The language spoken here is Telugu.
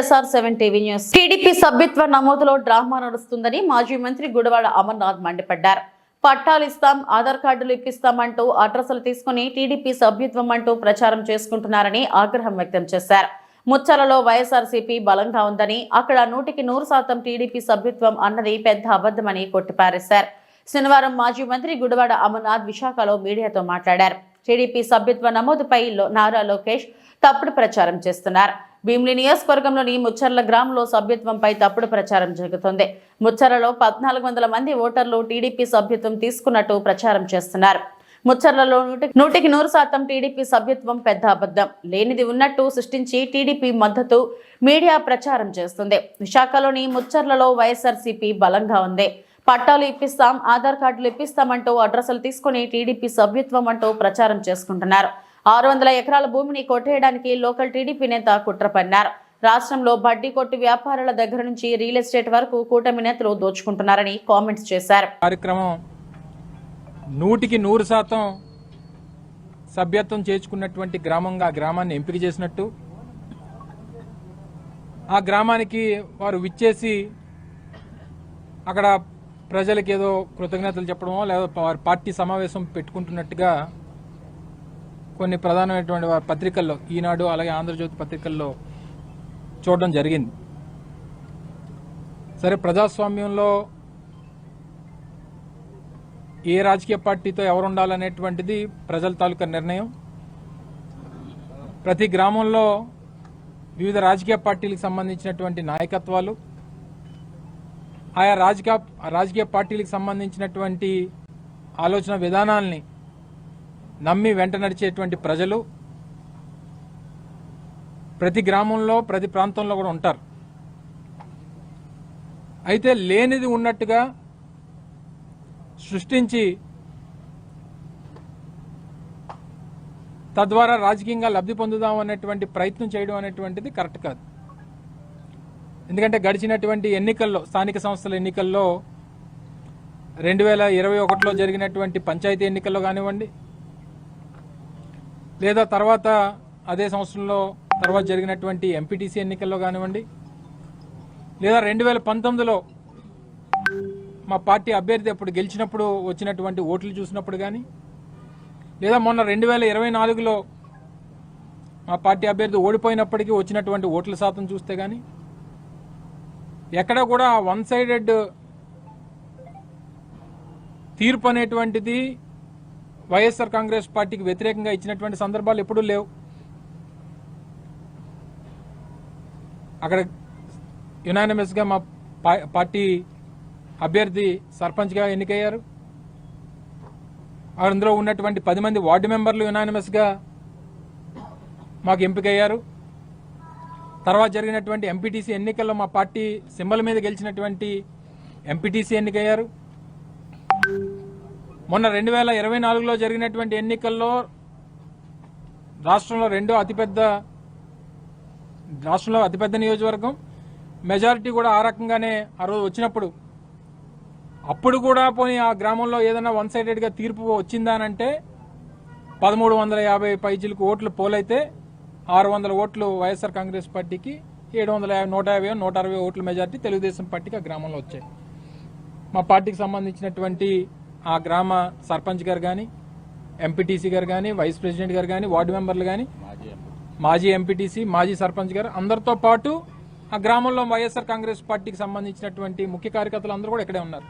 SR seven TV news TDP సభ్యత్వ నమోదులో డ్రామా నడుస్తుందని మాజీ మంత్రి గుడివాడ అమర్నాథ్ మండిపడ్డారు. పట్టాలు ఇస్తాం ఆధార్ కార్డులు ఇప్పిస్తామంటూ అడ్రస్లు తీసుకుని టీడీపీ సభ్యత్వం అంటూ ప్రచారం చేసుకుంటున్నారని ఆగ్రహం వ్యక్తం చేశారు. ముచ్చలలో వైఎస్ఆర్సీపీ బలంగా ఉందని అక్కడ నూటికి నూరు శాతం టీడీపీ సభ్యత్వం అన్నది పెద్ద అబద్ధమని కొట్టిపారేశారు. శనివారం మాజీ మంత్రి గుడివాడ అమర్నాథ్ విశాఖలో మీడియాతో మాట్లాడారు. టీడీపీ సభ్యత్వ నమోదుపై లో- నారా లోకేష్ తప్పుడు ప్రచారం చేస్తున్నారు. భీమిలి నియోజకవర్గంలోని ముచ్చర్ల గ్రామంలో సభ్యత్వంపై తప్పుడు ప్రచారం జరుగుతుంది. ముచ్చర్లలో పద్నాలుగు వందల మంది ఓటర్లు టీడీపీ సభ్యత్వం తీసుకున్నట్టు ప్రచారం చేస్తున్నారు. ముచ్చర్లలో నూటికి నూరు శాతం టీడీపీ సభ్యత్వం పెద్ద అబద్ధం. లేనిది ఉన్నట్టు సృష్టించి టీడీపీ మద్దతు మీడియా ప్రచారం చేస్తుంది. విశాఖలోని ముచ్చర్లలో వైఎస్ఆర్సీపీ బలంగా ఉంది. పట్టాలు ఇప్పిస్తాం ఆధార్ కార్డులు ఇప్పిస్తామంటూ అడ్రస్లు తీసుకుని టీడీపీ సభ్యత్వం అంటూ ప్రచారం చేసుకుంటున్నారు. ఆరు వందల ఎకరాల భూమిని కొట్టేయడానికి లోకల్ టీడీపీ నేత కుట్ర పన్నారు. రాష్ట్రంలో బడ్డీ కొట్టు వ్యాపారుల దగ్గర నుంచి రియల్ ఎస్టేట్ వరకు కూటమి నేతలు దోచుకుంటున్నారని కామెంట్స్ చేశారు. కార్యక్రమం నూటికి నూరు శాతం సభ్యత్వం చేర్చుకున్నటువంటి గ్రామంగా గ్రామాన్ని ఎంపిక చేసినట్టు ఆ గ్రామానికి వారు విచ్చేసి అక్కడ ప్రజలకు ఏదో కృతజ్ఞతలు చెప్పడమో లేదా వారి పార్టీ సమావేశం పెట్టుకుంటున్నట్టుగా కొన్ని ప్రధానమైనటువంటి వారి పత్రికల్లో ఈనాడు అలాగే ఆంధ్రజ్యోతి పత్రికల్లో చూడడం జరిగింది. సరే ప్రజాస్వామ్యంలో ఏ రాజకీయ పార్టీతో ఎవరు ఉండాలనేటువంటిది ప్రజల తాలూకా నిర్ణయం. ప్రతి గ్రామంలో వివిధ రాజకీయ పార్టీలకు సంబంధించినటువంటి నాయకత్వాలు. ఆయా రాజకీయ రాజకీయ పార్టీలకు సంబంధించినటువంటి ఆలోచన విధానాల్ని నమ్మి వెంట నడిచేటువంటి ప్రజలు ప్రతి గ్రామంలో ప్రతి ప్రాంతంలో కూడా ఉంటారు. అయితే లేనిది ఉన్నట్టుగా సృష్టించి తద్వారా రాజకీయంగా లబ్ధి పొందుదాం అనేటువంటి ప్రయత్నం చేయడం అనేటువంటిది కరెక్ట్ కాదు. ఎందుకంటే గడిచినటువంటి ఎన్నికల్లో స్థానిక సంస్థల ఎన్నికల్లో రెండు వేల ఇరవై ఒకటిలో జరిగినటువంటి పంచాయతీ ఎన్నికల్లో కానివ్వండి లేదా తర్వాత అదే సంవత్సరంలో తర్వాత జరిగినటువంటి ఎంపీటీసీ ఎన్నికల్లో కానివ్వండి లేదా రెండు వేల పంతొమ్మిదిలో మా పార్టీ అభ్యర్థి అప్పుడు గెలిచినప్పుడు వచ్చినటువంటి ఓట్లు చూసినప్పుడు కానీ లేదా మొన్న రెండు వేల ఇరవై నాలుగులో మా పార్టీ అభ్యర్థి ఓడిపోయినప్పటికీ వచ్చినటువంటి ఓట్ల శాతం చూస్తే కానీ ఎక్కడ కూడా వన్ సైడెడ్ తీర్పు అనేటువంటిది వైఎస్ఆర్ కాంగ్రెస్ పార్టీకి వ్యతిరేకంగా ఇచ్చినటువంటి సందర్భాలు ఎప్పుడూ లేవు. అక్కడ యునానిమస్గా మా పార్టీ అభ్యర్థి సర్పంచ్గా ఎన్నికయ్యారు. అందులో ఉన్నటువంటి పది మంది వార్డు మెంబర్లు యునానిమస్గా మాకు ఎంపికయ్యారు. తర్వాత జరిగినటువంటి ఎంపీటీసీ ఎన్నికల్లో మా పార్టీ సింబల్ మీద గెలిచినటువంటి ఎంపీటీసీ ఎన్నికయ్యారు. మొన్న రెండు వేల ఇరవై నాలుగులో జరిగినటువంటి ఎన్నికల్లో రాష్ట్రంలో రెండో అతిపెద్ద రాష్ట్రంలో అతిపెద్ద నియోజకవర్గం. మెజారిటీ కూడా ఆ రకంగానే ఆ రోజు వచ్చినప్పుడు. అప్పుడు కూడా పోనీ ఆ గ్రామంలో ఏదైనా వన్ సైడెడ్గా తీర్పు వచ్చిందా అంటే పదమూడు వందల యాభై పైజీలకు ఓట్లు పోలైతే ఆరు వందల ఓట్లు వైఎస్ఆర్ కాంగ్రెస్ పార్టీకి ఏడు వందల యాభై నూట యాభై నూట అరవై ఓట్ల మెజారిటీ తెలుగుదేశం పార్టీకి ఆ గ్రామంలో వచ్చాయి. మా పార్టీకి సంబంధించినటువంటి ఆ గ్రామ సర్పంచ్ గారు కానీ ఎంపీటీసీ గారు కానీ వైస్ ప్రెసిడెంట్ గారు కానీ వార్డు మెంబర్లు కానీ మాజీ ఎంపీటీసీ మాజీ సర్పంచ్ గారు అందరితో పాటు ఆ గ్రామంలో వైఎస్ఆర్ కాంగ్రెస్ పార్టీకి సంబంధించినటువంటి ముఖ్య కార్యకర్తలు అందరూ కూడా ఇక్కడే ఉన్నారు.